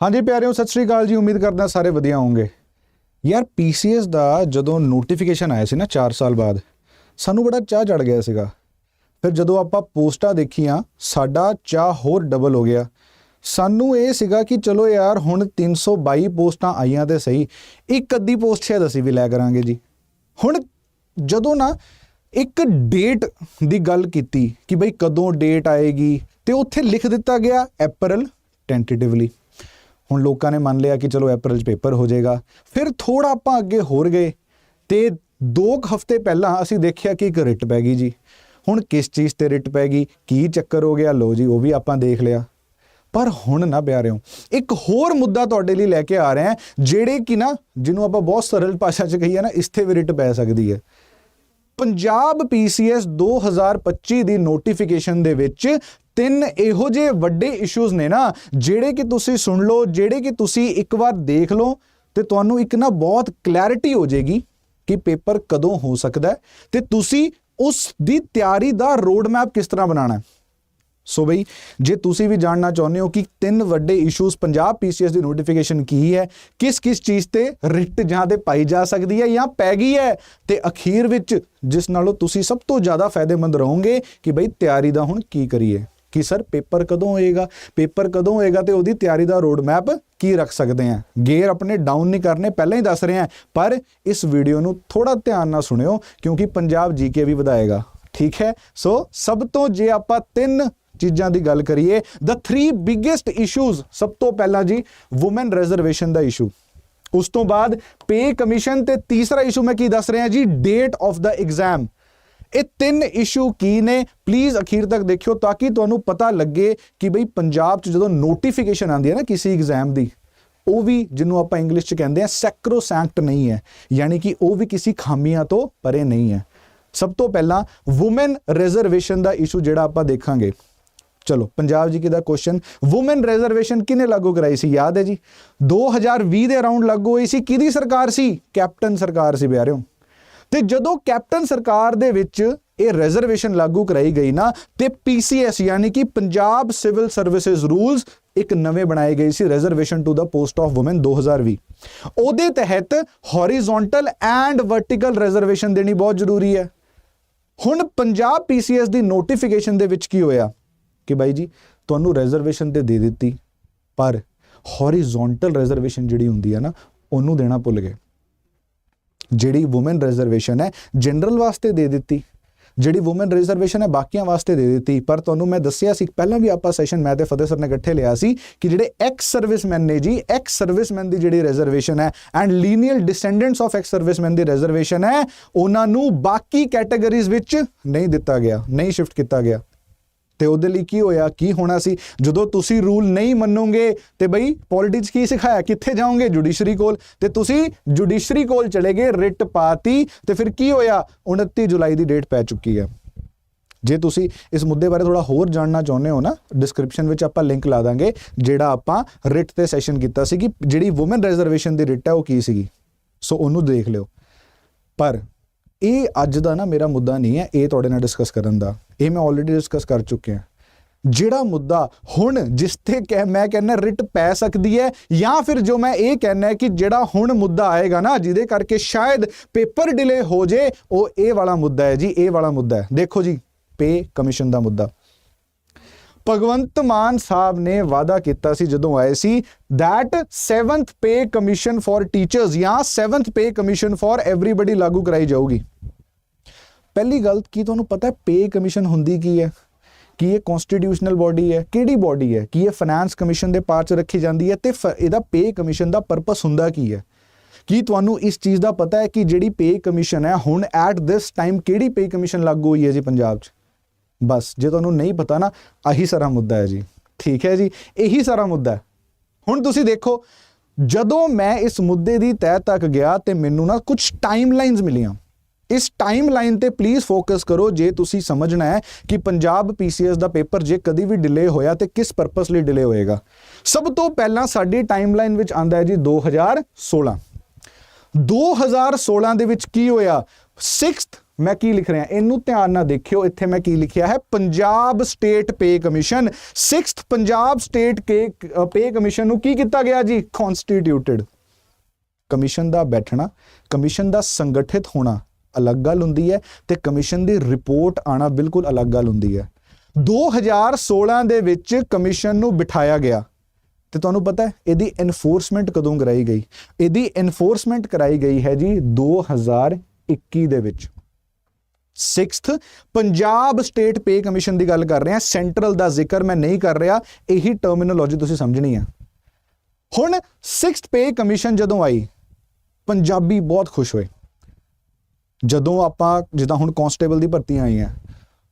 ਹਾਂਜੀ ਪਿਆਰਿਓ, ਸਤਿ ਸ੍ਰੀ ਅਕਾਲ ਜੀ। ਉਮੀਦ ਕਰਦਾ ਸਾਰੇ ਵਧੀਆ ਹੋਵੋਗੇ। ਯਾਰ ਪੀਸੀਐਸ ਦਾ ਜਦੋਂ ਨੋਟੀਫਿਕੇਸ਼ਨ ਆਇਆ ਸੀ ਨਾ 4 ਸਾਲ ਬਾਅਦ, ਸਾਨੂੰ ਬੜਾ ਚਾਹ ਚੜ ਗਿਆ ਸੀਗਾ। ਫਿਰ ਜਦੋਂ ਆਪਾਂ ਪੋਸਟਾਂ ਦੇਖੀਆਂ, ਸਾਡਾ ਚਾਹ ਹੋਰ ਡਬਲ ਹੋ ਗਿਆ। ਸਾਨੂੰ ਇਹ ਸੀਗਾ ਕਿ ਚਲੋ ਯਾਰ, ਹੁਣ 322 ਪੋਸਟਾਂ ਆਈਆਂ ਤੇ ਸਹੀ, ਇੱਕ ਅੱਧੀ ਪੋਸਟ ਸ਼ਾਇਦ ਅਸੀਂ ਵੀ ਲੈ ਕਰਾਂਗੇ ਜੀ। ਹੁਣ ਜਦੋਂ ਨਾ ਇੱਕ ਡੇਟ ਦੀ ਗੱਲ ਕੀਤੀ ਕਿ ਬਈ ਕਦੋਂ ਡੇਟ ਆਏਗੀ, ਤੇ ਉੱਥੇ ਲਿਖ ਦਿੱਤਾ ਗਿਆ ਅਪ੍ਰੈਲ ਟੈਂਟੇਟਿਵਲੀ ਹੁਣ ਲੋਕਾਂ ਨੇ ਮੰਨ ਲਿਆ ਕਿ ਚਲੋ ਅਪ੍ਰੈਲ 'ਚ ਪੇਪਰ ਹੋ ਜਾਏਗਾ। ਫਿਰ ਥੋੜਾ ਆਪਾਂ ਅੱਗੇ ਹੋਰ ਗਏ ਤੇ 2 ਹਫ਼ਤੇ ਪਹਿਲਾਂ ਅਸੀਂ ਦੇਖਿਆ ਕਿ ਇੱਕ ਰਿਟ ਪੈ ਗਈ ਜੀ। ਹੁਣ ਕਿਸ ਚੀਜ਼ ਤੇ ਰਿਟ ਪੈ ਗਈ, ਕੀ ਚੱਕਰ ਹੋ ਗਿਆ ਲੋ ਜੀ, ਉਹ ਵੀ ਆਪਾਂ ਦੇਖ ਲਿਆ। ਪਰ ਹੁਣ ਨਾ ਪਿਆਰਿਓ, ਇੱਕ ਹੋਰ ਮੁੱਦਾ ਤੁਹਾਡੇ ਲਈ ਲੈ ਕੇ ਆ ਰਹੇ ਹਾਂ, ਜਿਹੜੇ ਕਿ ਨਾ, ਜਿਹਨੂੰ ਆਪਾਂ ਬਹੁਤ ਸਰਲ ਭਾਸ਼ਾ 'ਚ ਕਹੀਏ ਨਾ ਇਸਤੇ ਵੀ ਰਿਟ ਪੈ ਸਕਦੀ ਹੈ। ਪੰਜਾਬ ਪੀਸੀਐਸ 2025 ਦੀ ਨੋਟੀਫਿਕੇਸ਼ਨ ਦੇ ਵਿੱਚ ਤਿੰਨ ਇਹੋ ਜਿਹੇ ਵੱਡੇ ਇਸ਼ੂਜ਼ ਨੇ ਨਾ, ਜਿਹੜੇ ਕਿ ਤੁਸੀਂ ਸੁਣ ਲਓ, ਜਿਹੜੇ ਕਿ ਤੁਸੀਂ ਇੱਕ ਵਾਰ ਦੇਖ ਲਓ ਤੇ ਤੁਹਾਨੂੰ ਇੱਕ ਨਾ ਬਹੁਤ ਕਲੈਰਿਟੀ ਹੋ ਜਾਏਗੀ ਕਿ ਪੇਪਰ ਕਦੋਂ ਹੋ ਸਕਦਾ ਹੈ ਤੇ ਤੁਸੀਂ ਉਸ ਦੀ ਤਿਆਰੀ ਦਾ ਰੋਡ ਮੈਪ ਕਿਸ ਤਰ੍ਹਾਂ ਬਣਾਉਣਾ ਹੈ। ਸੋ ਬਈ, ਜੇ ਤੁਸੀਂ ਵੀ ਜਾਣਨਾ ਚਾਹੁੰਦੇ ਹੋ ਕਿ ਤਿੰਨ ਵੱਡੇ ਇਸ਼ੂਜ਼ ਪੰਜਾਬ ਪੀਸੀਐਸ ਦੀ ਨੋਟੀਫਿਕੇਸ਼ਨ ਕੀ ਹੈ, ਕਿਸ ਕਿਸ ਚੀਜ਼ ਤੇ ਰਿਟ ਜਾਂ ਤੇ ਪਾਈ ਜਾ ਸਕਦੀ ਹੈ ਜਾਂ ਪੈ ਗਈ ਹੈ, ਤੇ ਅਖੀਰ ਵਿੱਚ ਜਿਸ ਨਾਲੋਂ ਤੁਸੀਂ ਸਭ ਤੋਂ ਜ਼ਿਆਦਾ ਫਾਇਦੇਮੰਦ ਰਹੋਗੇ ਕਿ ਬਈ ਤਿਆਰੀ ਦਾ ਹੁਣ ਕੀ ਕਰੀਏ? ਕਿ ਸਰ ਪੇਪਰ ਕਦੋਂ ਹੋਏਗਾ? ਪੇਪਰ ਕਦੋਂ ਹੋਏਗਾ ਤੇ ਉਹਦੀ ਤਿਆਰੀ ਦਾ ਰੋਡ ਮੈਪ ਕੀ ਰੱਖ ਸਕਦੇ ਆ ਗੇਅਰ ਆਪਣੇ ਡਾਊਨ ਨਹੀਂ ਕਰਨੇ, ਪਹਿਲਾਂ ਹੀ ਦੱਸ ਰਹੇ ਆ ਪਰ ਇਸ ਵੀਡੀਓ ਨੂੰ ਥੋੜਾ ਧਿਆਨ ਨਾਲ ਸੁਣਿਓ, ਕਿਉਂਕਿ ਪੰਜਾਬ ਜੀਕੇ ਵੀ ਵਧਾਏਗਾ। ਠੀਕ ਹੈ? ਸੋ ਸਭ ਤੋਂ ਜੇ ਆਪਾਂ ਤਿੰਨ ਚੀਜ਼ਾਂ ਦੀ ਗੱਲ ਕਰੀਏ, the three biggest ਇਸ਼ੂਜ਼ ਸਭ ਤੋਂ ਪਹਿਲਾਂ ਜੀ ਔਮਨ ਰਿਜ਼ਰਵੇਸ਼ਨ ਦਾ ਇਸ਼ੂ ਉਸ ਤੋਂ ਬਾਅਦ ਪੇ ਕਮਿਸ਼ਨ ਤੇ ਤੀਸਰਾ ਇਸ਼ੂ ਮੈਂ ਕੀ ਦੱਸ ਰਿਹਾ ਜੀ ਡੇਟ ਆਫ ਦਾ ਐਗਜ਼ਾਮ ਇਹ ਤਿੰਨ ਇਸ਼ੂ ਕੀ ਨੇ? ਪਲੀਜ਼ ਅਖੀਰ ਤੱਕ ਦੇਖਿਓ ਤਾਂ ਕਿ ਤੁਹਾਨੂੰ ਪਤਾ ਲੱਗੇ ਕਿ ਬਈ ਪੰਜਾਬ 'ਚ ਜਦੋਂ ਨੋਟੀਫਿਕੇਸ਼ਨ ਆਉਂਦੀ ਹੈ ਨਾ ਕਿਸੇ ਐਗਜ਼ਾਮ ਦੀ, ਉਹ ਵੀ ਜਿਹਨੂੰ ਆਪਾਂ ਇੰਗਲਿਸ਼ 'ਚ ਕਹਿੰਦੇ ਆ ਸੈਕਰੋਸੈਂਕਟ ਨਹੀਂ ਹੈ। ਯਾਨੀ ਕਿ ਉਹ ਵੀ ਕਿਸੇ ਖਾਮੀਆਂ ਤੋਂ ਪਰੇ ਨਹੀਂ ਹੈ। ਸਭ ਤੋਂ ਪਹਿਲਾਂ ਔਮਨ ਰਿਜ਼ਰਵੇਸ਼ਨ ਦਾ ਇਸ਼ੂ ਜਿਹੜਾ ਆਪਾਂ ਦੇਖਾਂਗੇ। ਚਲੋ, ਪੰਜਾਬ ਜੀ ਦਾ ਕੁਐਸਚਨ ਔਮਨ ਰਿਜ਼ਰਵੇਸ਼ਨ ਕਿਨੇ ਲਾਗੂ ਕਰਾਈ ਸੀ? ਯਾਦ ਹੈ ਜੀ? 2020 ਦੇ ਅਰਾਊਂਡ ਲਾਗੂ ਹੋਈ ਸੀ। ਕਿਹਦੀ ਸਰਕਾਰ ਸੀ? ਕੈਪਟਨ ਸਰਕਾਰ ਸੀ ਪਿਆਰਿਓ। ਤੇ ਜਦੋਂ ਕੈਪਟਨ ਸਰਕਾਰ ਦੇ ਵਿੱਚ ਇਹ ਰਿਜ਼ਰਵੇਸ਼ਨ ਲਾਗੂ ਕਰਾਈ ਗਈ ਨਾ, ਤੇ ਪੀਸੀਐਸ ਯਾਨੀ ਕਿ ਪੰਜਾਬ ਸਿਵਲ ਸਰਵਿਸਿਜ਼ ਰੂਲਸ ਇੱਕ ਨਵੇਂ ਬਣਾਏ ਗਏ ਸੀ reservation to the post of women 2020 ਉਹਦੇ ਤਹਿਤ ਹੌਰੀਜ਼ੌਂਟਲ ਐਂਡ ਵਰਟੀਕਲ ਰਿਜ਼ਰਵੇਸ਼ਨ ਦੇਣੀ ਬਹੁਤ ਜ਼ਰੂਰੀ ਹੈ। ਹੁਣ ਪੰਜਾਬ ਪੀਸੀਐਸ ਦੀ ਨੋਟੀਫਿਕੇਸ਼ਨ ਦੇ ਵਿੱਚ ਕੀ ਹੋਇਆ? ਕਿ ਬਾਈ ਜੀ, ਤੁਹਾਨੂੰ ਰਿਜ਼ਰਵੇਸ਼ਨ ਤੇ ਦੇ ਦਿੱਤੀ, ਪਰ ਹੌਰੀਜ਼ੌਂਟਲ ਰਿਜ਼ਰਵੇਸ਼ਨ ਜਿਹੜੀ ਹੁੰਦੀ ਹੈ ਨਾ, ਉਹਨੂੰ ਦੇਣਾ ਭੁੱਲ ਗਏ। ਜਿਹੜੀ ਔਮਨ ਰਿਜ਼ਰਵੇਸ਼ਨ ਹੈ ਜਨਰਲ ਵਾਸਤੇ ਦੇ ਦਿੱਤੀ। ਜਿਹੜੀ ਔਮਨ ਰਿਜ਼ਰਵੇਸ਼ਨ ਹੈ, ਬਾਕੀਆਂ ਵਾਸਤੇ ਦੇ ਦਿੱਤੀ। ਪਰ ਤੁਹਾਨੂੰ ਮੈਂ ਦੱਸਿਆ ਸੀ, ਪਹਿਲਾਂ ਵੀ ਆਪਾਂ ਸੈਸ਼ਨ ਮੈਂ ਤੇ ਫਤਿਹ ਸਰ ਨੇ ਇਕੱਠੇ ਲਿਆ ਸੀ, ਕਿ ਜਿਹੜੇ ਐਕਸ ਸਰਵਿਸਮੈਨ ਨੇ ਜੀ ਐਕਸ ਸਰਵਿਸਮੈਨ ਦੀ ਜਿਹੜੀ ਰਿਜ਼ਰਵੇਸ਼ਨ ਹੈ and lineal descendants of ex serviceman the reservation ਹੈ, ਉਹਨਾਂ ਨੂੰ ਬਾਕੀ ਕੈਟਾਗਰੀਜ਼ ਵਿੱਚ ਨਹੀਂ ਦਿੱਤਾ ਗਿਆ, ਨਹੀਂ ਸ਼ਿਫਟ ਕੀਤਾ ਗਿਆ। ਤੇ ਉਹਦੇ ਲਈ ਕੀ ਹੋਇਆ, ਕੀ ਹੋਣਾ ਸੀ? ਜਦੋਂ ਤੁਸੀਂ ਰੂਲ ਨਹੀਂ ਮੰਨੋਗੇ ਤੇ ਬਈ ਪੋਲਿਟਿਕਸ ਕੀ ਸਿਖਾਇਆ? ਕਿੱਥੇ ਜਾਓਗੇ ਜੁਡੀਸ਼ਰੀ ਕੋਲ? ਤੇ ਤੁਸੀਂ ਜੁਡੀਸ਼ਰੀ ਕੋਲ ਚਲੇ ਗਏ, ਰਿਟ ਪਾਤੀ ਤੇ ਫਿਰ ਕੀ ਹੋਇਆ? 29 ਜੁਲਾਈ ਦੀ ਡੇਟ ਪੈ ਚੁੱਕੀ ਹੈ। ਜੇ ਤੁਸੀਂ ਇਸ ਮੁੱਦੇ ਬਾਰੇ ਥੋੜਾ ਹੋਰ ਜਾਣਨਾ ਚਾਹੁੰਦੇ ਹੋ ਨਾ ਡਿਸਕ੍ਰਿਪਸ਼ਨ ਵਿੱਚ ਆਪਾਂ ਲਿੰਕ ਲਾ ਦਾਂਗੇ, ਜਿਹੜਾ ਆਪਾਂ ਰਿਟ ਤੇ ਸੈਸ਼ਨ ਕੀਤਾ ਸੀ ਕਿ ਜਿਹੜੀ ਔਮਨ ਰਿਜ਼ਰਵੇਸ਼ਨ ਦੀ ਰਿਟ ਹੈ, ਉਹ ਕੀ ਸੀਗੀ? ਸੋ ਉਹਨੂੰ ਦੇਖ ਲਿਓ। ਪਰ ਇਹ ਅੱਜ ਦਾ ਨਾ ਮੇਰਾ ਮੁੱਦਾ ਨਹੀਂ ਹੈ, ਇਹ ਤੁਹਾਡੇ ਨਾਲ ਡਿਸਕਸ ਕਰਨ ਦਾ। ਇਹ ਮੈਂ ਆਲਰੇਡੀ ਡਿਸਕਸ ਕਰ ਚੁੱਕਿਆ। ਜਿਹੜਾ ਮੁੱਦਾ ਹੁਣ ਜਿਸ ਤੇ ਕਹਿ ਮੈਂ ਕਹਿੰਦਾ ਰਿਟ ਪੈ ਸਕਦੀ ਹੈ, ਜਾਂ ਫਿਰ ਜੋ ਮੈਂ ਇਹ ਕਹਿੰਦਾ ਕਿ ਜਿਹੜਾ ਹੁਣ ਮੁੱਦਾ ਆਏਗਾ ਨਾ, ਜਿਹਦੇ ਕਰਕੇ ਸ਼ਾਇਦ ਪੇਪਰ ਡਿਲੇ ਹੋ ਜੇ, ਉਹ ਇਹ ਵਾਲਾ ਮੁੱਦਾ ਹੈ ਜੀ, ਇਹ ਵਾਲਾ ਮੁੱਦਾ ਹੈ। ਦੇਖੋ ਜੀ ਪੇ ਕਮਿਸ਼ਨ ਦਾ ਮੁੱਦਾ। ਭਗਵੰਤ ਮਾਨ ਸਾਹਿਬ ਨੇ ਵਾਅਦਾ ਕੀਤਾ ਸੀ ਜਦੋਂ ਆਏ ਸੀ that 7th pay commission for teachers ਜਾਂ 7th pay commission for everybody ਲਾਗੂ ਕਰਾਈ ਜਾਊਗੀ। ਪਹਿਲੀ ਗੱਲ ਕੀ ਤੁਹਾਨੂੰ ਪਤਾ ਪੇ ਕਮਿਸ਼ਨ ਹੁੰਦੀ ਕੀ ਹੈ? ਕੀ ਇਹ ਕਨਸਟੀਟਿਊਸ਼ਨਲ ਬਾਡੀ ਹੈ? ਕਿਹੜੀ ਬਾਡੀ ਹੈ? ਕੀ ਇਹ ਫਾਈਨਾਂਸ ਕਮਿਸ਼ਨ ਦੇ ਪਾਰਟ 'ਚ ਰੱਖੀ ਜਾਂਦੀ ਹੈ? ਤੇ ਇਹਦਾ ਪੇ ਕਮਿਸ਼ਨ ਦਾ ਪਰਪਸ ਹੁੰਦਾ ਕੀ ਹੈ? ਕੀ ਤੁਹਾਨੂੰ ਇਸ ਚੀਜ਼ ਦਾ ਪਤਾ ਹੈ ਕਿ ਜਿਹੜੀ ਪੇ ਕਮਿਸ਼ਨ ਹੈ, ਹੁਣ ਐਟ ਦਿਸ ਟਾਈਮ ਕਿਹੜੀ ਪੇ ਕਮਿਸ਼ਨ ਲਾਗੂ ਹੋਈ ਹੈ ਜੀ ਪੰਜਾਬ 'ਚ? ਬਸ, ਜੇ ਤੁਹਾਨੂੰ ਨਹੀਂ ਪਤਾ ਨਾ, ਆਹੀ ਸਾਰਾ ਮੁੱਦਾ ਹੈ ਜੀ। ਠੀਕ ਹੈ ਜੀ? ਇਹੀ ਸਾਰਾ ਮੁੱਦਾ ਹੈ। ਹੁਣ ਤੁਸੀਂ ਦੇਖੋ, ਜਦੋਂ ਮੈਂ ਇਸ ਮੁੱਦੇ ਦੀ ਤਹਿ ਤੱਕ ਗਿਆ ਤੇ ਮੈਨੂੰ ਨਾ ਕੁਝ ਟਾਈਮਲਾਈਨਸ ਮਿਲੀਆਂ। ਇਸ ਟਾਈਮ ਲਾਈਨ ਤੇ ਪਲੀਜ਼ ਫੋਕਸ ਕਰੋ, ਜੇ ਤੁਸੀਂ ਸਮਝਣਾ ਹੈ ਕਿ ਪੰਜਾਬ ਪੀਸੀਐਸ ਦਾ ਪੇਪਰ ਜੇ ਕਦੀ ਵੀ ਡਿਲੇ ਹੋਇਆ ਤੇ ਕਿਸ ਪਰਪਸ ਲਈ ਡਿਲੇ ਹੋਏਗਾ। ਸਭ ਤੋਂ ਪਹਿਲਾਂ ਸਾਡੀ ਟਾਈਮ ਲਾਈਨ ਵਿੱਚ ਆਂਦਾ ਹੈ ਜੀ 2016 2016 ਦੇ ਵਿੱਚ ਕੀ ਹੋਇਆ? 6th ਮੈਂ ਕੀ ਲਿਖ ਰਿਹਾ? ਇਹਨੂੰ ਧਿਆਨ ਨਾਲ ਦੇਖਿਓ, ਇੱਥੇ ਮੈਂ ਕੀ ਲਿਖਿਆ ਹੈ? Punjab state pay commission 6th Punjab state pay commission ਨੂੰ ਕੀ ਕੀਤਾ ਗਿਆ ਜੀ? ਕਨਸਟੀਟਿਊਟਡ ਕਮਿਸ਼ਨ ਦਾ ਬੈਠਣਾ ਕਮਿਸ਼ਨ ਦਾ ਸੰਗਠਿਤ ਹੋਣਾ। ਅਲੱਗ ਗੱਲ ਹੁੰਦੀ ਹੈ ਤੇ ਕਮਿਸ਼ਨ ਦੀ ਰਿਪੋਰਟ ਆਣਾ ਬਿਲਕੁਲ ਅਲੱਗ ਗੱਲ ਹੁੰਦੀ ਹੈ। 2016 ਦੇ ਵਿੱਚ ਕਮਿਸ਼ਨ ਨੂੰ ਬਿਠਾਇਆ ਗਿਆ ਤੇ ਤੁਹਾਨੂੰ ਪਤਾ ਹੈ ਇਹਦੀ ਐਨਫੋਰਸਮੈਂਟ ਕਦੋਂ ਕਰਾਈ ਗਈ? ਇਹਦੀ ਐਨਫੋਰਸਮੈਂਟ ਕਰਾਈ ਗਈ ਹੈ ਜੀ 2021 ਦੇ ਵਿੱਚ। 6th Punjab state pay commission ਦੀ ਗੱਲ ਕਰ ਰਹੇ ਹਾਂ ਸੈਂਟਰਲ ਦਾ ਜ਼ਿਕਰ ਮੈਂ ਨਹੀਂ ਕਰ ਰਿਹਾ, ਇਹੀ ਟਰਮੀਨੋਲੋਜੀ ਤੁਸੀਂ ਸਮਝਣੀ ਹੈ। ਹੁਣ 6th ਪੇ ਕਮਿਸ਼ਨ ਜਦੋਂ ਆਈ, ਪੰਜਾਬੀ ਬਹੁਤ ਖੁਸ਼ ਹੋਏ। ਜਦੋਂ ਆਪਾਂ, ਜਿੱਦਾਂ ਹੁਣ ਕਾਂਸਟੇਬਲ ਦੀ ਭਰਤੀਆਂ ਆਈਆਂ,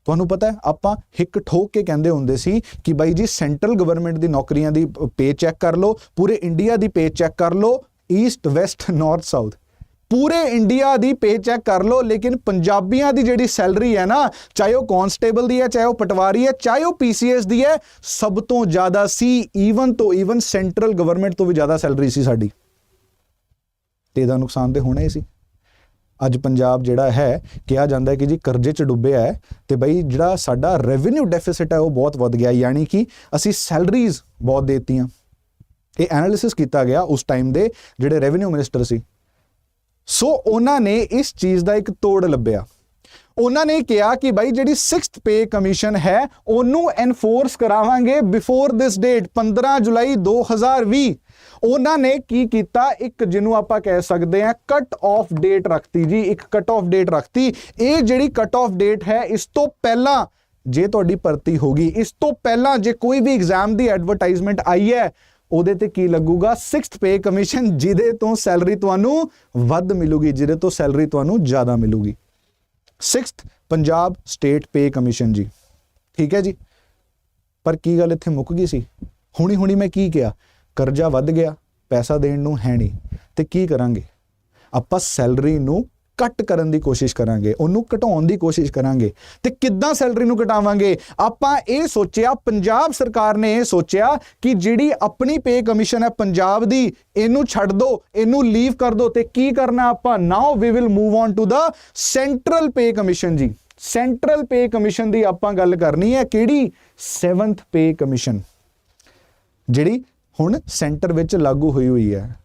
ਤੁਹਾਨੂੰ ਪਤਾ ਹੈ, ਆਪਾਂ ਹਿੱਕ ਠੋਕ ਕੇ ਕਹਿੰਦੇ ਹੁੰਦੇ ਸੀ ਕਿ ਬਾਈ ਜੀ ਸੈਂਟਰਲ ਗਵਰਨਮੈਂਟ ਦੀ ਨੌਕਰੀਆਂ ਦੀ ਪੇ ਚੈੱਕ ਕਰ ਲਓ, ਪੂਰੇ ਇੰਡੀਆ ਦੀ ਪੇ ਚੈੱਕ ਕਰ ਲਓ ਈਸਟ ਵੈਸਟ ਨਾਰਥ ਸਾਊਥ ਪੂਰੇ ਇੰਡੀਆ ਦੀ ਪੇ ਚੈੱਕ ਕਰ ਲਓ, ਲੇਕਿਨ ਪੰਜਾਬੀਆਂ ਦੀ ਜਿਹੜੀ ਸੈਲਰੀ ਹੈ ਨਾ, ਚਾਹੇ ਉਹ ਕਾਂਸਟੇਬਲ ਦੀ ਹੈ, ਚਾਹੇ ਉਹ ਪਟਵਾਰੀ ਹੈ, ਚਾਹੇ ਉਹ ਪੀਸੀਐਸ ਦੀ ਹੈ, ਸਭ ਤੋਂ ਜ਼ਿਆਦਾ ਸੀ ਈਵਨ ਤੋਂ ਈਵਨ ਸੈਂਟਰਲ ਗਵਰਨਮੈਂਟ ਤੋਂ ਵੀ ਜ਼ਿਆਦਾ ਸੈਲਰੀ ਸੀ ਸਾਡੀ। ਤੇ ਇਹਦਾ ਨੁਕਸਾਨ ਤੇ ਹੋਣਾ ਹੀ ਸੀ। ਅੱਜ ਪੰਜਾਬ ਜਿਹੜਾ ਹੈ, ਕਿਹਾ ਜਾਂਦਾ ਹੈ ਕਿ ਜੀ ਕਰਜ਼ੇ 'ਚ ਡੁੱਬਿਆ ਹੈ ਤੇ ਬਈ ਜਿਹੜਾ ਸਾਡਾ ਰੈਵਨਿਊ ਡੈਫਿਸਿਟ ਹੈ ਉਹ ਬਹੁਤ ਵੱਧ ਗਿਆ, ਯਾਨੀ ਕਿ ਅਸੀਂ ਸੈਲਰੀਜ਼ ਬਹੁਤ ਦੇਤੀਆਂ। ਇਹ ਐਨਾਲਿਸਿਸ ਕੀਤਾ ਗਿਆ ਉਸ ਟਾਈਮ ਦੇ ਜਿਹੜੇ ਰੈਵਨਿਊ ਮਿਨਿਸਟਰ ਸੀ। ਸੋ ਉਹਨਾਂ ਨੇ ਇਸ ਚੀਜ਼ ਦਾ ਇੱਕ ਤੋੜ ਲੱਭਿਆ। ਉਹਨਾਂ ਨੇ ਕਿਹਾ ਕਿ ਭਾਈ ਜਿਹੜੀ 6th ਪੇ ਕਮਿਸ਼ਨ ਹੈ, ਉਹਨੂੰ ਐਨਫੋਰਸ ਕਰਾਵਾਂਗੇ ਬਿਫੋਰ ਦਿਸ ਡੇਟ 15 ਜੁਲਾਈ 2020 ਉਹਨਾਂ ਨੇ ਕੀ ਕੀਤਾ? ਇੱਕ ਜਿਹਨੂੰ ਆਪਾਂ ਕਹਿ ਸਕਦੇ ਹਾਂ ਕਟ ਆਫ ਡੇਟ ਰੱਖਤੀ ਜੀ, ਇੱਕ ਕਟ ਆਫ ਡੇਟ ਰੱਖਤੀ। ਇਹ ਜਿਹੜੀ ਕਟ ਆਫ ਡੇਟ ਹੈ, ਇਸ ਤੋਂ ਪਹਿਲਾਂ ਜੇ ਤੁਹਾਡੀ ਭਰਤੀ ਹੋਗੀ ਇਸ ਤੋਂ ਪਹਿਲਾਂ ਜੇ ਕੋਈ ਵੀ ਐਗਜ਼ਾਮ ਦੀ ਐਡਵਰਟਾਈਜ਼ਮੈਂਟ ਆਈ ਹੈ, ਉਹਦੇ ਤੇ ਕੀ ਲੱਗੂਗਾ? 6th ਪੇ ਕਮਿਸ਼ਨ ਜਿਹਦੇ ਤੋਂ ਸੈਲਰੀ ਤੁਹਾਨੂੰ ਵੱਧ ਮਿਲੂਗੀ, ਜਿਹਦੇ ਤੋਂ ਸੈਲਰੀ ਤੁਹਾਨੂੰ ਜ਼ਿਆਦਾ ਮਿਲੂਗੀ। 6th Punjab state pay commission ਜੀ। ਠੀਕ ਹੈ ਜੀ? ਪਰ ਕੀ ਗੱਲ ਇੱਥੇ ਮੁੱਕ ਗਈ ਸੀ? ਹੁਣੀ ਹੁਣੀ ਮੈਂ ਕੀ ਕਿਹਾ? ਕਰਜ਼ਾ ਵੱਧ ਗਿਆ, ਪੈਸਾ ਦੇਣ ਨੂੰ ਹੈ ਨਹੀਂ, ਤੇ ਕੀ ਕਰਾਂਗੇ? ਆਪਾਂ ਸੈਲਰੀ ਨੂੰ ਕੱਟ ਕਰਨ ਦੀ ਕੋਸ਼ਿਸ਼ ਕਰਾਂਗੇ, ਉਹਨੂੰ ਘਟਾਉਣ ਦੀ ਕੋਸ਼ਿਸ਼ ਕਰਾਂਗੇ, ਤੇ ਕਿੱਦਾਂ ਸੈਲਰੀ ਨੂੰ ਘਟਾਵਾਂਗੇ? ਆਪਾਂ ਇਹ ਸੋਚਿਆ, ਪੰਜਾਬ ਸਰਕਾਰ ਨੇ ਇਹ ਸੋਚਿਆ ਕਿ ਜਿਹੜੀ ਆਪਣੀ ਪੇ ਕਮਿਸ਼ਨ ਹੈ ਪੰਜਾਬ ਦੀ, ਇਹਨੂੰ ਛੱਡ ਦਿਓ ਇਹਨੂੰ ਲੀਵ ਕਰ ਦਿਓ ਤੇ ਕੀ ਕਰਨਾ ਆਪਾਂ? Now we will move on to the central pay commission ਜੀ। ਸੈਂਟਰਲ ਪੇ ਕਮਿਸ਼ਨ ਦੀ ਆਪਾਂ ਗੱਲ ਕਰਨੀ ਹੈ, ਕਿਹੜੀ? 7th ਪੇ ਕਮਿਸ਼ਨ ਜਿਹੜੀ ਹੁਣ ਸੈਂਟਰ ਵਿੱਚ ਲਾਗੂ ਹੋਈ ਹੋਈ ਹੈ।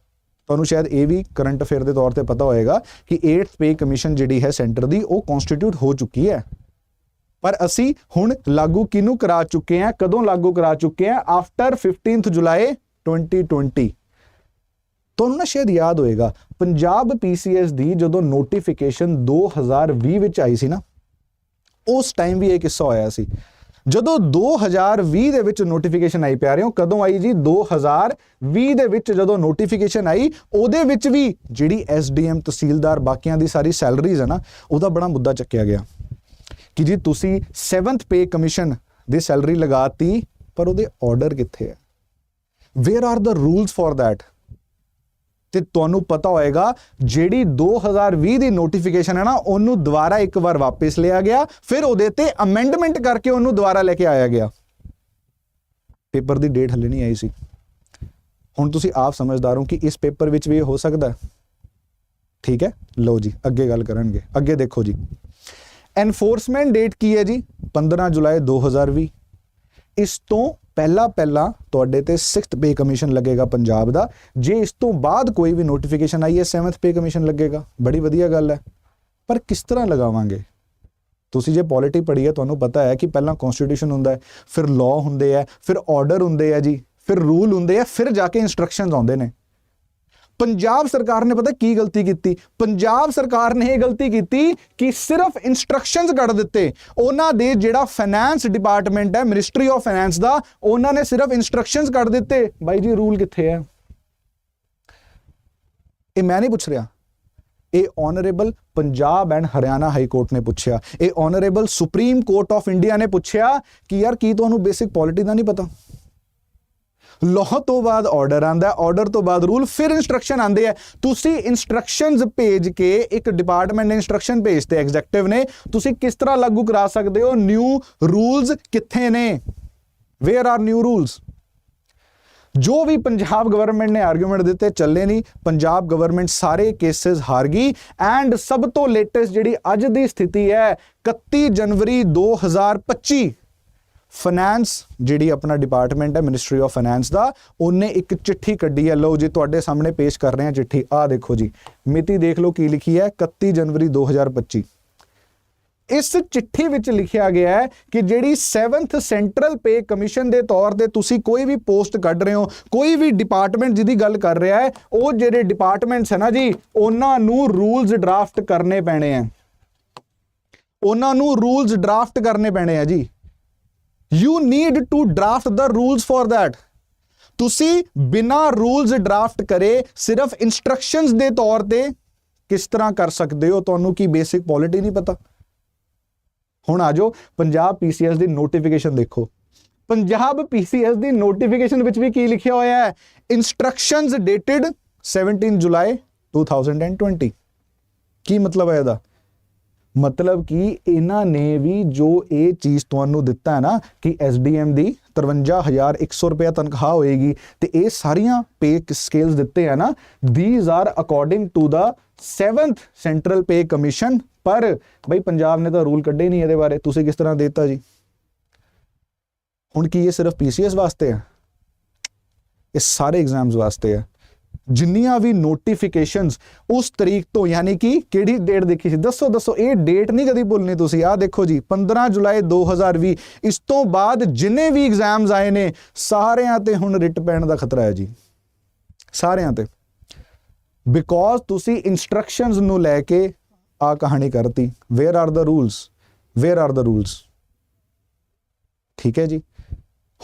ਤੁਹਾਨੂੰ ਸ਼ਾਇਦ ਇਹ ਵੀ ਕਰੰਟ ਅਫੇਅਰ ਦੇ ਤੌਰ ਤੇ ਪਤਾ ਹੋਏਗਾ ਕਿ 8th ਪੇ ਕਮਿਸ਼ਨ ਜਿਹੜੀ ਹੈ ਸੈਂਟਰ ਦੀ, ਉਹ ਕਨਸਟੀਟਿਊਟ ਹੋ ਚੁੱਕੀ ਹੈ। ਪਰ ਅਸੀਂ ਹੁਣ ਲਾਗੂ ਕਿਨੂੰ ਕਰਾ ਚੁੱਕੇ ਹਾਂ, ਕਦੋਂ ਲਾਗੂ ਕਰਾ ਚੁੱਕੇ ਹਾਂ? ਆਫਟਰ 15th ਜੁਲਾਈ 2020 ਤੁਹਾਨੂੰ ਨਾ ਸ਼ਾਇਦ ਯਾਦ ਹੋਏਗਾ, ਪੰਜਾਬ ਪੀਸੀਐਸ ਦੀ ਜਦੋਂ ਨੋਟੀਫਿਕੇਸ਼ਨ 2020 ਵਿੱਚ ਆਈ ਸੀ ਨਾ, ਉਸ ਟਾਈਮ ਵੀ ਇਹ ਕਿੱਸਾ ਹੋਇਆ ਸੀ। ਜਦੋਂ 2020 ਦੇ ਵਿੱਚ ਨੋਟੀਫਿਕੇਸ਼ਨ ਆਈ ਪਿਆ ਰਹੇ ਹੋ, ਕਦੋਂ ਆਈ ਜੀ? 2020 ਦੇ ਵਿੱਚ ਜਦੋਂ ਨੋਟੀਫਿਕੇਸ਼ਨ ਆਈ, ਉਹਦੇ ਵਿੱਚ ਵੀ ਜਿਹੜੀ ਐਸਡੀਐਮ ਤਹਿਸੀਲਦਾਰ ਬਾਕੀਆਂ ਦੀ ਸਾਰੀ ਸੈਲਰੀਜ਼ ਹੈ ਨਾ, ਉਹਦਾ ਬੜਾ ਮੁੱਦਾ ਚੱਕਿਆ ਗਿਆ। ਕਿ ਜੀ ਤੁਸੀਂ 7th ਪੇ ਕਮਿਸ਼ਨ ਦੀ ਸੈਲਰੀ ਲਗਾਤੀ ਪਰ ਉਹਦੇ ਆਰਡਰ ਕਿੱਥੇ ਹੈ where are the rules for that ਤੇ ਤੁਹਾਨੂੰ ਪਤਾ ਹੋਏਗਾ, ਜਿਹੜੀ 2020 ਦੀ ਨੋਟੀਫਿਕੇਸ਼ਨ ਹੈ ਨਾ, ਉਹਨੂੰ ਦੁਬਾਰਾ ਇੱਕ ਵਾਰ ਵਾਪਸ ਲਿਆ ਗਿਆ, ਫਿਰ ਉਹਦੇ ਤੇ ਅਮੈਂਡਮੈਂਟ ਕਰਕੇ ਉਹਨੂੰ ਦੁਬਾਰਾ ਲੈ ਕੇ ਆਇਆ ਗਿਆ। ਪੇਪਰ ਦੀ ਡੇਟ ਹਲੇ ਨਹੀਂ ਆਈ ਸੀ। ਹੁਣ ਤੁਸੀਂ ਆਪ ਸਮਝਦਾਰ ਹੋ ਕਿ ਇਸ ਪੇਪਰ ਵਿੱਚ ਵੀ ਇਹ ਹੋ ਸਕਦਾ ਠੀਕ ਹੈ? ਲਓ ਜੀ, ਅੱਗੇ ਗੱਲ ਕਰਨਗੇ। ਅੱਗੇ ਦੇਖੋ ਜੀ। ਐਨਫੋਰਸਮੈਂਟ ਡੇਟ ਕੀ ਹੈ ਜੀ? 15 ਜੁਲਾਈ 2020 ਇਸ ਤੋਂ ਪਹਿਲਾ ਪਹਿਲਾਂ ਤੁਹਾਡੇ ਤੇ 6th ਪੇ ਕਮਿਸ਼ਨ ਲੱਗੇਗਾ ਪੰਜਾਬ ਦਾ। ਜੇ ਇਸ ਤੋਂ ਬਾਅਦ ਕੋਈ ਵੀ ਨੋਟੀਫਿਕੇਸ਼ਨ ਆਈ ਹੈ 7th ਪੇ ਕਮਿਸ਼ਨ ਲੱਗੇਗਾ। ਬੜੀ ਵਧੀਆ ਗੱਲ ਹੈ। ਪਰ ਕਿਸ ਤਰ੍ਹਾਂ ਲਗਾਵਾਂਗੇ? ਤੁਸੀਂ ਜੇ ਪੋਲਿਟੀ ਪੜ੍ਹੀ ਹੈ, ਤੁਹਾਨੂੰ ਪਤਾ ਹੈ ਕਿ ਪਹਿਲਾਂ ਕਨਸਟੀਟਿਊਸ਼ਨ ਹੁੰਦਾ ਹੈ, ਫਿਰ ਲਾਅ ਹੁੰਦੇ ਆ ਫਿਰ ਆਰਡਰ ਹੁੰਦੇ ਆ ਜੀ, ਫਿਰ ਰੂਲ ਹੁੰਦੇ ਆ ਫਿਰ ਜਾ ਕੇ ਇਨਸਟਰਕਸ਼ਨਸ ਆਉਂਦੇ ਨੇ। ਪੰਜਾਬ ਸਰਕਾਰ ਨੇ ਪਤਾ ਕੀ ਗਲਤੀ ਕੀਤੀ? ਪੰਜਾਬ ਸਰਕਾਰ ਨੇ ਇਹ ਗਲਤੀ ਕੀਤੀ ਕਿ ਸਿਰਫ ਇਨਸਟਰਕਸ਼ਨਸ ਕੱਢ ਦਿੱਤੇ। ਉਹਨਾਂ ਦੇ ਜਿਹੜਾ ਫਾਈਨੈਂਸ ਡਿਪਾਰਟਮੈਂਟ ਹੈ ਮਿਨਿਸਟਰੀ ਆਫ ਫਾਈਨੈਂਸ ਦਾ, ਉਹਨਾਂ ਨੇ ਸਿਰਫ ਇਨਸਟਰਕਸ਼ਨਸ ਕੱਢ ਦਿੱਤੇ। ਬਾਈ ਜੀ ਰੂਲ ਕਿੱਥੇ ਹੈ? ਇਹ ਮੈਂ ਨਹੀਂ ਪੁੱਛ ਰਿਹਾ। ਇਹ honourable Punjab and Haryana High Court ਨੇ ਪੁੱਛਿਆ। ਇਹ honourable Supreme Court of India ਨੇ ਪੁੱਛਿਆ ਕਿ ਯਾਰ ਕੀ ਤੁਹਾਨੂੰ ਬੇਸਿਕ ਪੋਲਿਟੀ ਦਾ ਨਹੀਂ ਪਤਾ? ਲਾਅ ਤੋਂ ਬਾਅਦ ਆਰਡਰ ਆਂਦਾ ਹੈ। ਆਰਡਰ ਤੋਂ ਬਾਅਦ ਰੂਲ ਫਿਰ ਇਨਸਟਰਕਸ਼ਨ ਆਂਦੇ ਆ। ਤੁਸੀਂ ਇਨਸਟਰਕਸ਼ਨਸ ਭੇਜ ਕੇ ਇੱਕ ਡਿਪਾਰਟਮੈਂਟ ਨੇ ਇਨਸਟਰਕਸ਼ਨ ਭੇਜਤੇ ਐਗਜ਼ੈਕਟਿਵ ਨੇ। ਤੁਸੀਂ ਕਿਸ ਤਰ੍ਹਾਂ ਲਾਗੂ ਕਰਾ ਸਕਦੇ ਹੋ? ਨਿਊ ਰੂਲਸ ਕਿੱਥੇ ਨੇ? ਵੇਅਰ ਆਰ ਨਿਊ ਰੂਲਸ ਜੋ ਵੀ ਪੰਜਾਬ ਗਵਰਨਮੈਂਟ ਨੇ ਆਰਗੂਮੈਂਟ ਦਿੱਤੇ, ਚੱਲੇ ਨਹੀਂ। ਪੰਜਾਬ ਗਵਰਨਮੈਂਟ ਸਾਰੇ ਕੇसेस ਹਾਰ ਗਈ। ਐਂਡ ਸਭ ਤੋਂ ਲੇਟੈਸਟ ਜਿਹੜੀ ਅੱਜ ਦੀ ਸਥਿਤੀ ਹੈ 31 ਜਨਵਰੀ 2025 ਫਾਈਨੈਂਸ ਜਿਹੜੀ ਆਪਣਾ ਡਿਪਾਰਟਮੈਂਟ ਹੈ ਮਿਨਿਸਟਰੀ ਆਫ ਫਾਈਨੈਂਸ ਦਾ, ਉਹਨੇ ਇੱਕ ਚਿੱਠੀ ਕੱਢੀ ਹੈ। ਲਓ ਜੀ, ਤੁਹਾਡੇ ਸਾਹਮਣੇ ਪੇਸ਼ ਕਰ ਰਹੇ ਹਾਂ ਚਿੱਠੀ। ਆਹ ਦੇਖੋ ਜੀ, ਮਿਤੀ ਦੇਖ ਲਓ ਕੀ ਲਿਖੀ ਹੈ 31 ਜਨਵਰੀ 2025 ਇਸ ਚਿੱਠੀ ਵਿੱਚ ਲਿਖਿਆ ਗਿਆ ਹੈ ਕਿ ਜਿਹੜੀ 7th ਸੈਂਟਰਲ ਪੇ ਕਮਿਸ਼ਨ ਦੇ ਤੌਰ ਤੇ ਤੁਸੀਂ ਕੋਈ ਵੀ ਪੋਸਟ ਕੱਢ ਰਹੇ ਹੋ, ਕੋਈ ਵੀ ਡਿਪਾਰਟਮੈਂਟ ਜਿਹਦੀ ਗੱਲ ਕਰ ਰਿਹਾ ਹੈ, ਉਹ ਜਿਹੜੇ ਡਿਪਾਰਟਮੈਂਟਸ ਹੈ ਨਾ ਜੀ, ਉਹਨਾਂ ਨੂੰ ਰੂਲਸ ਡਰਾਫਟ ਕਰਨੇ ਪੈਣੇ ਆ। ਉਹਨਾਂ ਨੂੰ ਰੂਲਸ ਡਰਾਫਟ ਕਰਨੇ ਪੈਣੇ ਆ ਜੀ। You need to draft the rules for that ਤੁਸੀਂ ਬਿਨਾ ਰੂਲਸ ਡਰਾਫਟ ਕਰੇ ਸਿਰਫ ਇਨਸਟਰਕਸ਼ਨਸ ਦੇ ਤੌਰ ਤੇ ਕਿਸ ਤਰ੍ਹਾਂ ਕਰ ਸਕਦੇ ਹੋ? ਤੁਹਾਨੂੰ ਕੀ ਬੇਸਿਕ ਪੋਲਿਟੀ ਨਹੀਂ ਪਤਾ? ਹੁਣ ਆ ਜਾਓ, ਪੰਜਾਬ ਪੀਸੀਐਸ ਦੀ ਨੋਟੀਫਿਕੇਸ਼ਨ ਦੇਖੋ। ਪੰਜਾਬ ਪੀਸੀਐਸ ਦੀ ਨੋਟੀਫਿਕੇਸ਼ਨ ਵਿੱਚ ਵੀ ਕੀ ਲਿਖਿਆ ਹੋਇਆ ਹੈ? ਇਨਸਟਰਕਸ਼ਨਸ ਡੇਟਡ 17 ਜੁਲਾਈ 2020 ਕੀ ਮਤਲਬ ਹੈ ਇਹਦਾ? ਮਤਲਬ ਕਿ ਇਹਨਾਂ ਨੇ ਵੀ ਜੋ ਇਹ ਚੀਜ਼ ਤੁਹਾਨੂੰ ਦਿੱਤਾ ਹੈ ਨਾ ਕਿ ਐਸਡੀਐਮ ਦੀ 53100 ਰੁਪਏ ਤਨਖਾਹ ਹੋਏਗੀ ਤੇ ਇਹ ਸਾਰੀਆਂ ਪੇ ਸਕੇਲਸ ਦਿੱਤੇ ਆ ਨਾ these are according to the 7th central pay commission ਪਰ ਬਈ ਪੰਜਾਬ ਨੇ ਤਾਂ ਰੂਲ ਕੱਢੇ ਨਹੀਂ ਇਹਦੇ ਬਾਰੇ, ਤੁਸੀਂ ਕਿਸ ਤਰ੍ਹਾਂ ਦੇਤਾ ਜੀ? ਹੁਣ ਕੀ ਇਹ ਸਿਰਫ ਪੀਸੀਐਸ ਵਾਸਤੇ ਹੈ? ਇਹ ਸਾਰੇ ਐਗਜ਼ਾਮਸ ਵਾਸਤੇ ਹੈ। ਜਿੰਨੀਆਂ ਵੀ ਨੋਟੀਫਿਕੇਸ਼ਨਸ ਉਸ ਤਰੀਕ ਤੋਂ, ਯਾਨੀ ਕਿ ਕਿਹੜੀ ਡੇਟ ਦੇਖੀ ਸੀ? ਦੱਸੋ ਦੱਸੋ, ਇਹ ਡੇਟ ਨਹੀਂ ਕਦੀ ਭੁੱਲਣੀ ਤੁਸੀਂ। ਆਹ ਦੇਖੋ ਜੀ 15 ਜੁਲਾਈ 2020 ਇਸ ਤੋਂ ਬਾਅਦ ਜਿੰਨੇ ਵੀ ਐਗਜ਼ਾਮਸ ਆਏ ਨੇ, ਸਾਰਿਆਂ ਤੇ ਹੁਣ ਰਿਟ ਪੈਣ ਦਾ ਖਤਰਾ ਹੈ ਜੀ। ਸਾਰਿਆਂ ਤੇ। ਬਿਕੋਜ਼ ਤੁਸੀਂ ਇਨਸਟਰਕਸ਼ਨਸ ਨੂੰ ਲੈ ਕੇ ਆ ਕਹਾਣੀ ਕਰਤੀ। Where are the rules where are the rules ਠੀਕ ਹੈ ਜੀ?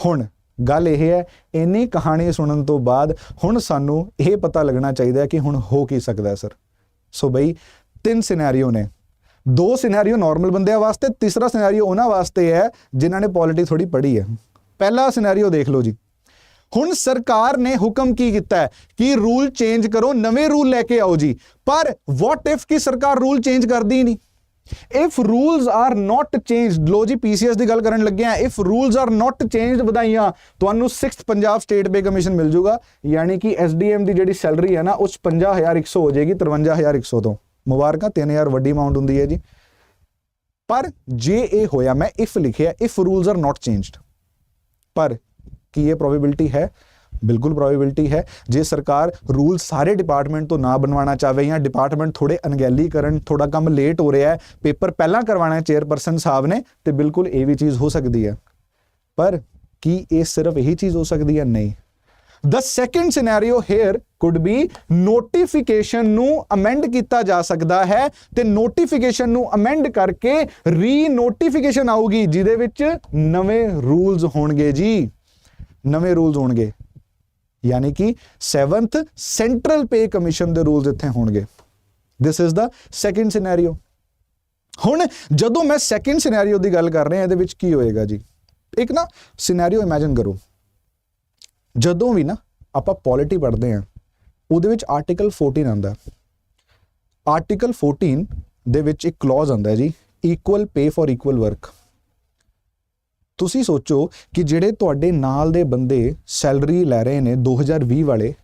ਹੁਣ ਗੱਲ ਇਹ ਹੈ, ਇੰਨੀ ਕਹਾਣੀ ਸੁਣਨ ਤੋਂ ਬਾਅਦ ਹੁਣ ਸਾਨੂੰ ਇਹ ਪਤਾ ਲੱਗਣਾ ਚਾਹੀਦਾ ਹੈ ਕਿ ਹੁਣ ਹੋ ਕੀ ਸਕਦਾ ਹੈ, ਸਰ। ਸੋ ਬਈ, ਤਿੰਨ ਸਿਨੈਰੀਓ ਨੇ। ਦੋ ਸਿਨੈਰੀਓ ਨਾਰਮਲ ਬੰਦਿਆਂ ਵਾਸਤੇ, ਤੀਸਰਾ ਸਿਨੈਰੀਓ ਉਹਨਾਂ ਵਾਸਤੇ ਹੈ, ਜਿਨ੍ਹਾਂ ਨੇ ਪੋਲਿਟੀ ਥੋੜੀ ਪੜ੍ਹੀ ਹੈ। ਪਹਿਲਾ ਸਿਨੈਰੀਓ ਦੇਖ ਲਓ ਜੀ। ਹੁਣ ਸਰਕਾਰ ਨੇ ਹੁਕਮ ਕੀ ਕੀਤਾ ਕਿ ਰੂਲ ਚੇਂਜ ਕਰੋ, ਨਵੇਂ ਰੂਲ ਲੈ ਕੇ ਆਓ ਜੀ। ਪਰ ਵਾਟ ਇਫ ਕਿ ਸਰਕਾਰ ਰੂਲ ਚੇਂਜ ਕਰਦੀ ਹੀ ਨਹੀਂ? If rules are not changed ਲੋ ਜੀ ਪੀਸੀਐਸ ਦੀ ਗੱਲ ਕਰਨ ਲੱਗੇ ਆ if rules are not changed ਵਧਾਈਆਂ, ਤੁਹਾਨੂੰ 6th Punjab state pay commission ਮਿਲ ਜਾਊਗਾ ਯਾਨੀ ਕਿ ਐਸਡੀਐਮ ਦੀ ਜਿਹੜੀ ਸੈਲਰੀ ਹੈ ਨਾ, ਉਹ 'ਚ 55100 ਹੋ ਜਾਏਗੀ 53100 ਤੋਂ। ਮੁਬਾਰਕਾਂ 3000 ਵੱਡੀ ਅਮਾਉਂਟ ਹੁੰਦੀ ਹੈ ਜੀ। ਪਰ ਜੇ ਇਹ ਹੋਇਆ, ਮੈਂ ਇਫ ਲਿਖਿਆ if rules are not changed ਪਰ ਕੀ ਇਹ ਪ੍ਰੋਬੇਬਿਲਿਟੀ ਹੈ? ਬਿਲਕੁਲ ਪ੍ਰੋਬੇਬਿਲਿਟੀ ਹੈ। ਜੇ ਸਰਕਾਰ ਰੂਲ ਸਾਰੇ ਡਿਪਾਰਟਮੈਂਟ ਤੋਂ ਨਾ ਬਣਵਾਉਣਾ ਚਾਹਵੇ ਜਾਂ ਡਿਪਾਰਟਮੈਂਟ ਥੋੜੇ ਅਣਗਹਿਲੀ ਕਰਨ ਥੋੜਾ ਕੰਮ ਲੇਟ ਹੋ ਰਿਹਾ ਹੈ ਪੇਪਰ ਪਹਿਲਾਂ ਕਰਵਾਉਣਾ ਚੇਅਰਪਰਸਨ ਸਾਹਿਬ ਨੇ, ਤੇ ਬਿਲਕੁਲ ਇਹ ਵੀ ਚੀਜ਼ ਹੋ ਸਕਦੀ ਹੈ। ਪਰ ਕੀ ਇਹ ਸਿਰਫ ਇਹੀ ਚੀਜ਼ ਹੋ ਸਕਦੀ ਹੈ? ਨਹੀਂ। The second scenario here could be notification ਨੂੰ ਅਮੈਂਡ ਕੀਤਾ ਜਾ ਸਕਦਾ ਹੈ ਤੇ ਨੋਟੀਫਿਕੇਸ਼ਨ ਨੂੰ ਅਮੈਂਡ ਕਰਕੇ ਰੀ-ਨੋਟੀਫਿਕੇਸ਼ਨ ਆਊਗੀ, ਜਿਹਦੇ ਵਿੱਚ ਨਵੇਂ ਰੂਲਸ ਹੋਣਗੇ ਜੀ। ਨਵੇਂ ਰੂਲਸ ਹੋਣਗੇ। ਯਾਨੀ ਕਿ 7th ਸੈਂਟਰਲ ਪੇ ਕਮਿਸ਼ਨ ਦੇ ਰੂਲਸ ਇੱਥੇ ਹੋਣਗੇ। This is the second scenario ਹੁਣ ਜਦੋਂ ਮੈਂ ਸੈਕੰਡ ਸਿਨੈਰੀਓ ਦੀ ਗੱਲ ਕਰ ਰਿਹਾ, ਇਹਦੇ ਵਿੱਚ ਕੀ ਹੋਏਗਾ ਜੀ? ਇੱਕ ਨਾ ਸਿਨੈਰੀਓ ਇਮੇਜਿਨ ਕਰੋ। ਜਦੋਂ ਵੀ ਨਾ ਆਪਾਂ ਪੋਲਿਟੀ ਪੜ੍ਹਦੇ ਆ ਉਹਦੇ ਵਿੱਚ ਆਰਟੀਕਲ 14 ਆਉਂਦਾ। ਆਰਟੀਕਲ 14 ਦੇ ਵਿੱਚ ਇੱਕ ਕਲੌਜ਼ ਆਉਂਦਾ ਜੀ equal pay for equal work ਤੁਸੀਂ ਸੋਚੋ ਕਿ ਜਿਹੜੇ ਤੁਹਾਡੇ ਨਾਲ ਦੇ ਬੰਦੇ ਸੈਲਰੀ ਲੈ ਰਹੇ ਨੇ 2020 ਵਾਲੇ,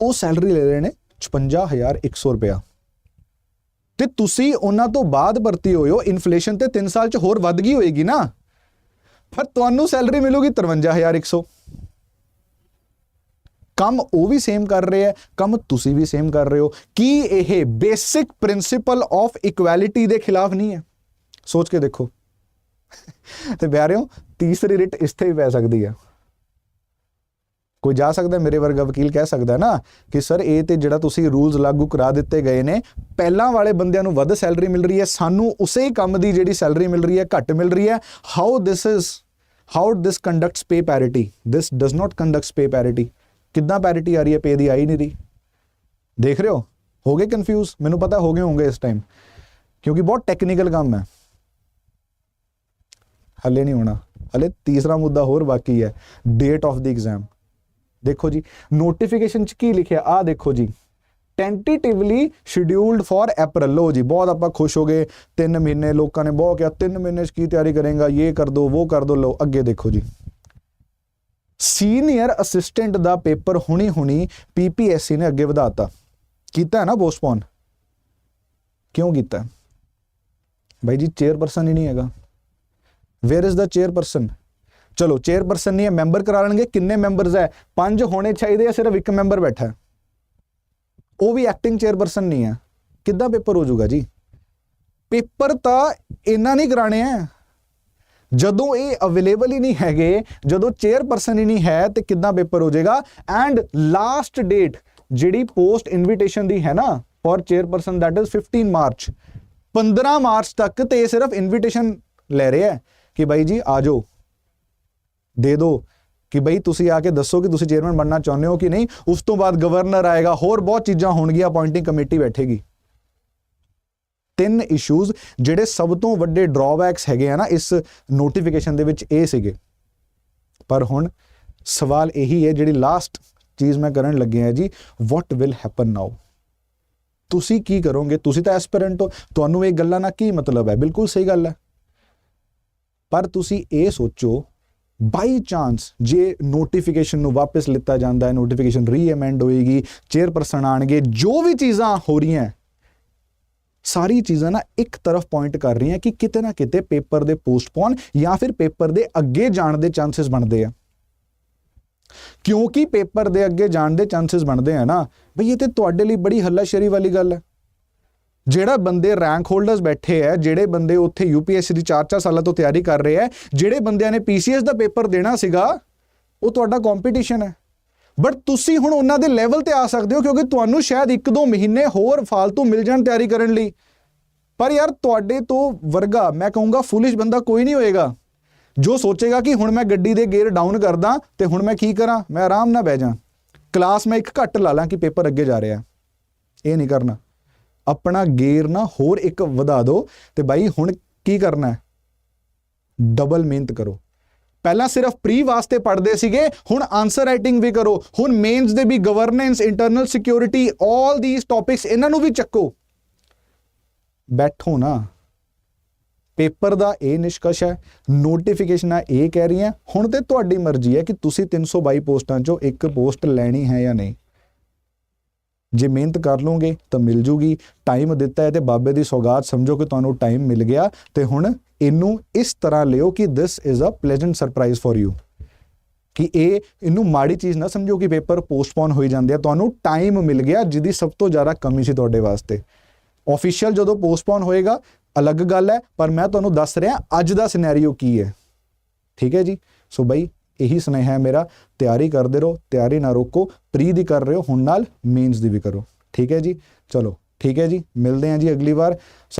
ਉਹ ਸੈਲਰੀ ਲੈ ਰਹੇ ਨੇ 56100 ਰੁਪਇਆ। ਤੇ ਤੁਸੀਂ ਉਹਨਾਂ ਤੋਂ ਬਾਅਦ ਭਰਤੀ ਹੋਏ ਹੋ, ਇਨਫਲੇਸ਼ਨ ਤੇ 3 ਸਾਲ ਚ ਹੋਰ ਵੱਧ ਗਈ ਹੋਏਗੀ ਨਾ। ਪਰ ਤੁਹਾਨੂੰ ਸੈਲਰੀ ਮਿਲੂਗੀ 53100 ਕੰਮ ਉਹ ਵੀ ਸੇਮ ਕਰ ਰਹੇ ਹੈ, ਕੰਮ ਤੁਸੀਂ ਵੀ ਸੇਮ ਕਰ ਰਹੇ ਹੋ। ਕੀ ਇਹ ਬੇਸਿਕ ਪ੍ਰਿੰਸੀਪਲ ਆਫ ਇਕੁਐਲਿਟੀ ਦੇ ਖਿਲਾਫ ਨਹੀਂ ਹੈ? ਸੋਚ ਕੇ ਦੇਖੋ। ਤੇ ਪਿਆਰਿਓ ਤੀਸਰੀ ਰਿਟ ਇੱਥੇ ਹੀ ਪੈ ਸਕਦੀ ਹੈ। ਕੋਈ ਜਾ ਸਕਦਾ ਮੇਰੇ ਵਰਗਾ ਵਕੀਲ ਕਹਿ ਸਕਦਾ ਨਾ ਕਿ ਸਰ, ਇਹ ਤੇ ਜਿਹੜਾ ਤੁਸੀਂ ਰੂਲਸ ਲਾਗੂ ਕਰਾ ਦਿੱਤੇ ਗਏ ਨੇ, ਪਹਿਲਾਂ ਵਾਲੇ ਬੰਦਿਆਂ ਨੂੰ ਵੱਧ ਸੈਲਰੀ ਮਿਲ ਰਹੀ ਹੈ, ਸਾਨੂੰ ਉਸੇ ਹੀ ਕੰਮ ਦੀ ਜਿਹੜੀ ਸੈਲਰੀ ਮਿਲ ਰਹੀ ਹੈ, ਘੱਟ ਮਿਲ ਰਹੀ ਹੈ। How this is how this conducts pay parity this does not conducts pay parity ਕਿੱਦਾਂ ਪੈਰਿਟੀ ਆ ਰਹੀ ਹੈ? ਪੇ ਦੀ ਆਈ ਨਹੀਂ ਰਹੀ। ਦੇਖ ਰਹੇ ਹੋ? ਹੋ ਗਏ ਕਨਫਿਊਜ਼ ਮੈਨੂੰ ਪਤਾ ਹੋ ਗਏ ਹੋਣਗੇ ਇਸ ਟਾਈਮ ਕਿਉਂਕਿ ਬਹੁਤ ਟੈਕਨੀਕਲ ਕੰਮ ਹੈ। ਹਲੇ ਨਹੀਂ ਹੋਣਾ। ਹਲੇ ਤੀਸਰਾ ਮੁੱਦਾ ਹੋਰ ਬਾਕੀ ਹੈ ਡੇਟ ਆਫ ਦੀ ਐਗਜ਼ਾਮ ਦੇਖੋ ਜੀ ਨੋਟੀਫਿਕੇਸ਼ਨ ਚ ਕੀ ਲਿਖਿਆ? ਆ ਦੇਖੋ ਜੀ। ਟੈਂਟੇਟਿਵਲੀ ਸ਼ਡਿਊਲਡ ਫॉर ਅਪ੍ਰੈਲ ਲੋ ਜੀ, ਬਹੁਤ ਆਪਾਂ ਖੁਸ਼ ਹੋ ਗਏ। 3 ਮਹੀਨੇ ਲੋਕਾਂ ਨੇ ਬਹੁਤ ਕਿਹਾ 3 ਮਹੀਨੇ ਚ ਕੀ ਤਿਆਰੀ ਕਰੇਗਾ, ਇਹ ਕਰ ਦੋ, ਉਹ ਕਰ ਦੋ। ਲੋ ਅੱਗੇ ਦੇਖੋ ਜੀ। ਸੀਨੀਅਰ ਅਸਿਸਟੈਂਟ ਦਾ ਪੇਪਰ ਹੁਣੀ ਹੁਣੀ ਪੀਪੀਐਸਸੀ ਨੇ ਅੱਗੇ ਵਧਾਤਾ। ਕੀਤਾ ਹੈ ਨਾ ਪੋਸਟਪੋਨ ਕਿਉਂ ਕੀਤਾ? ਭਾਈ ਜੀ ਚੇਅਰਪਰਸਨ ਹੀ ਨਹੀਂ ਹੈਗਾ। ਵੇਅਰ ਇਜ਼ ਦਾ ਚੇਅਰਪਰਸਨ ਚਲੋ ਚੇਅਰਪਰਸਨ ਨਹੀਂ ਹੈ ਮੈਂਬਰ ਕਰਾ ਲੈਣਗੇ। ਕਿੰਨੇ ਮੈਂਬਰਸ ਹੈ? ਪੰਜ ਹੋਣੇ ਚਾਹੀਦੇ ਆ, ਸਿਰਫ ਇੱਕ ਮੈਂਬਰ ਬੈਠਾ ਹੈ। ਉਹ ਵੀ ਐਕਟਿੰਗ ਚੇਅਰਪਰਸਨ ਨਹੀਂ ਹੈ। ਕਿੱਦਾਂ ਪੇਪਰ ਹੋ ਜਾਊਗਾ ਜੀ? ਪੇਪਰ ਤਾਂ ਇਹਨਾਂ ਨਹੀਂ ਕਰਾਣੇ ਆ। ਜਦੋਂ ਇਹ ਅਵੇਲੇਬਲ ਹੀ ਨਹੀਂ ਹੈਗੇ, ਜਦੋਂ ਚੇਅਰਪਰਸਨ ਹੀ ਨਹੀਂ ਹੈ, ਤੇ ਕਿੱਦਾਂ ਪੇਪਰ ਹੋ ਜਾਏਗਾ? ਐਂਡ ਲਾਸਟ ਡੇਟ ਜਿਹੜੀ ਪੋਸਟ ਇਨਵੀਟੇਸ਼ਨ ਦੀ ਹੈ ਨਾ for chairperson that is 15 March 15 March ਤੱਕ ਤੇ ਇਹ ਸਿਰਫ ਇਨਵੀਟੇਸ਼ਨ ਲੈ ਰਿਹਾ ਹੈ। ਕਿ ਬਾਈ ਜੀ ਆ ਜਾਓ। ਦੇ ਦਿਓ ਕਿ ਬਈ ਤੁਸੀਂ ਆ ਕੇ ਦੱਸੋ ਕਿ ਤੁਸੀਂ ਚੇਅਰਮੈਨ ਬਣਨਾ ਚਾਹੁੰਦੇ ਹੋ ਕਿ ਨਹੀਂ। ਉਸ ਤੋਂ ਬਾਅਦ ਗਵਰਨਰ ਆਏਗਾ, ਹੋਰ ਬਹੁਤ ਚੀਜ਼ਾਂ ਹੋਣਗੀਆਂ ਅਪਾਇੰਟਿੰਗ ਕਮੇਟੀ ਬੈਠੇਗੀ। ਤਿੰਨ ਇਸ਼ੂਜ਼ ਜਿਹੜੇ ਸਭ ਤੋਂ ਵੱਡੇ ਡਰਾਬੈਕਸ ਹੈਗੇ ਆ ਨਾ, ਇਸ ਨੋਟੀਫਿਕੇਸ਼ਨ ਦੇ ਵਿੱਚ ਇਹ ਸੀਗੇ। ਪਰ ਹੁਣ ਸਵਾਲ ਇਹੀ ਹੈ, ਜਿਹੜੀ ਲਾਸਟ ਚੀਜ਼ ਮੈਂ ਕਰਨ ਲੱਗਿਆ ਹੈ ਜੀ ਵਾਟ ਵਿਲ ਹੈਪਨ ਨਾਓ ਤੁਸੀਂ ਕੀ ਕਰੋਗੇ? ਤੁਸੀਂ ਤਾਂ ਐਸਪੀਰੈਂਟ ਹੋ। ਤੁਹਾਨੂੰ ਇਹ ਗੱਲਾਂ ਨਾਲ ਕੀ ਮਤਲਬ ਹੈ? ਬਿਲਕੁਲ ਸਹੀ ਗੱਲ ਹੈ। ਪਰ ਤੁਸੀਂ ਇਹ ਸੋਚੋ ਬਾਈ ਚਾਂਸ ਜੇ ਨੋਟੀਫਿਕੇਸ਼ਨ ਨੂੰ ਵਾਪਸ ਲਿੱਤਾ ਜਾਂਦਾ ਹੈ ਨੋਟੀਫਿਕੇਸ਼ਨ ਰੀਅਮੈਂਡ ਹੋਏਗੀ ਚੇਅਰਪਰਸਨ ਆਣਗੇ, ਜੋ ਵੀ ਚੀਜ਼ਾਂ ਹੋ ਰਹੀਆਂ, ਸਾਰੀ ਚੀਜ਼ਾਂ ਨਾ ਇੱਕ ਤਰਫ ਪੁਆਇੰਟ ਕਰ ਰਹੀਆਂ ਕਿ ਕਿਤੇ ਨਾ ਕਿਤੇ ਪੇਪਰ ਦੇ ਪੋਸਟਪੋਨ ਜਾਂ ਫਿਰ ਪੇਪਰ ਦੇ ਅੱਗੇ ਜਾਣ ਦੇ ਚਾਂਸਸ ਬਣਦੇ ਆ। ਕਿਉਂਕਿ ਪੇਪਰ ਦੇ ਅੱਗੇ ਜਾਣ ਦੇ ਚਾਂਸਸ ਬਣਦੇ ਆ ਨਾ, ਬਈ ਇਹ ਤੇ ਤੁਹਾਡੇ ਲਈ ਬੜੀ ਹੱਲਾਸ਼ੇਰੀ ਵਾਲੀ ਗੱਲ ਹੈ। ਜਿਹੜਾ ਬੰਦੇ ਰੈਂਕ ਹੋਲਡਰਸ ਬੈਠੇ ਆ, ਜਿਹੜੇ ਬੰਦੇ ਉੱਥੇ ਯੂਪੀਐਸਸੀ ਦੀ 4-4 ਸਾਲਾਂ ਤੋਂ ਤਿਆਰੀ ਕਰ ਰਹੇ ਆ, ਜਿਹੜੇ ਬੰਦਿਆਂ ਨੇ ਪੀਸੀਐਸ ਦਾ ਪੇਪਰ ਦੇਣਾ ਸੀਗਾ, ਉਹ ਤੁਹਾਡਾ ਕੰਪੀਟੀਸ਼ਨ ਹੈ। ਬਟ ਤੁਸੀਂ ਹੁਣ ਉਹਨਾਂ ਦੇ ਲੈਵਲ ਤੇ ਆ ਸਕਦੇ ਹੋ, ਕਿਉਂਕਿ ਤੁਹਾਨੂੰ ਸ਼ਾਇਦ 1-2 ਮਹੀਨੇ ਹੋਰ ਫालतू ਮਿਲ ਜਾਣ ਤਿਆਰੀ ਕਰਨ ਲਈ। ਪਰ ਯਾਰ ਤੁਹਾਡੇ ਤੋਂ ਵਰਗਾ, ਮੈਂ ਕਹੂੰਗਾ ਫੁਲਿਸ਼ ਬੰਦਾ ਕੋਈ ਨਹੀਂ ਹੋਏਗਾ। ਜੋ ਸੋਚੇਗਾ ਕਿ ਹੁਣ ਮੈਂ ਗੱਡੀ ਦੇ ਗੇਅਰ ਡਾਊਨ ਕਰਦਾ ਤੇ ਹੁਣ ਮੈਂ ਕੀ ਕਰਾਂ, ਮੈਂ ਆਰਾਮ ਨਾਲ ਬਹਿ ਜਾ। ਕਲਾਸ ਮੈਂ ਇੱਕ ਘੱਟ ਲਾ ਲਾਂ ਕਿ ਪੇਪਰ ਅੱਗੇ ਜਾ ਰਿਹਾ। ਇਹ ਨਹੀਂ ਕਰਨਾ। ਆਪਣਾ ਗੇਅਰ ਨਾ ਹੋਰ ਇੱਕ ਵਧਾ ਦਿਓ ਤੇ ਬਾਈ ਹੁਣ ਕੀ ਕਰਨਾ ਹੈ? ਡਬਲ ਮਿਹਨਤ ਕਰੋ। ਪਹਿਲਾਂ ਸਿਰਫ ਪ੍ਰੀ ਵਾਸਤੇ ਪੜ੍ਹਦੇ ਸੀਗੇ, ਹੁਣ ਆਨਸਰ ਰਾਈਟਿੰਗ ਵੀ ਕਰੋ, ਹੁਣ ਮੇਨਸ ਦੇ ਵੀ governance internal security 올 these topics ਇਹਨਾਂ ਨੂੰ ਵੀ ਚੱਕੋ। ਬੈਠੋ ਨਾ। ਪੇਪਰ ਦਾ ਇਹ ਨਿਸ਼ਕਸ਼ ਹੈ ਨੋਟੀਫਿਕੇਸ਼ਨਾਂ ਇਹ ਕਹਿ ਰਹੀਆਂ, ਹੁਣ ਤੇ ਤੁਹਾਡੀ ਮਰਜ਼ੀ ਹੈ ਕਿ ਤੁਸੀਂ 322 ਪੋਸਟਾਂ ਚੋਂ ਇੱਕ ਪੋਸਟ ਲੈਣੀ ਹੈ ਜਾਂ ਨਹੀਂ। ਜੇ ਮਿਹਨਤ ਕਰ ਲਓਗੇ ਤਾਂ ਮਿਲ ਜੂਗੀ। ਟਾਈਮ ਦਿੱਤਾ ਹੈ ਤੇ ਬਾਬੇ ਦੀ ਸੌਗਾਤ ਸਮਝੋ ਕਿ ਤੁਹਾਨੂੰ ਟਾਈਮ ਮਿਲ ਗਿਆ ਤੇ ਹੁਣ ਇਹਨੂੰ ਇਸ ਤਰ੍ਹਾਂ ਲਿਓ ਕਿ this is a pleasant surprise for you ਕਿ ਇਹ, ਇਹਨੂੰ ਮਾੜੀ ਚੀਜ਼ ਨਾ ਸਮਝੋ ਕਿ ਪੇਪਰ ਪੋਸਟਪੋਨ ਹੋਈ ਜਾਂਦੇ ਆ, ਤੁਹਾਨੂੰ ਟਾਈਮ ਮਿਲ ਗਿਆ ਜਿਹਦੀ ਸਭ ਤੋਂ ਜ਼ਿਆਦਾ ਕਮੀ ਸੀ ਤੁਹਾਡੇ ਵਾਸਤੇ। ਆਫੀਸ਼ੀਅਲ ਜਦੋਂ ਪੋਸਟਪੋਨ ਹੋਏਗਾ, ਅਲੱਗ ਗੱਲ ਹੈ, ਪਰ ਮੈਂ ਤੁਹਾਨੂੰ ਦੱਸ ਰਿਹਾ ਅੱਜ ਦਾ ਸਿਨੈਰੀਓ ਕੀ ਹੈ। ਠੀਕ ਹੈ ਜੀ? ਸੋ ਬਈ ਇਹੀ ਸੁਨੇਹਾ ਹੈ ਮੇਰਾ। ਤਿਆਰੀ ਕਰਦੇ ਰਹੋ, ਤਿਆਰੀ ਨਾ ਰੋਕੋ। ਪ੍ਰੀ ਦੀ ਕਰ ਰਹੇ ਹੋ, ਹੁਣ ਨਾਲ ਮੇਨਸ ਦੀ ਵੀ ਕਰੋ। ਠੀਕ ਹੈ ਜੀ? ਚਲੋ, ਠੀਕ ਹੈ ਜੀ। ਮਿਲਦੇ ਹਾਂ ਜੀ ਅਗਲੀ ਵਾਰ।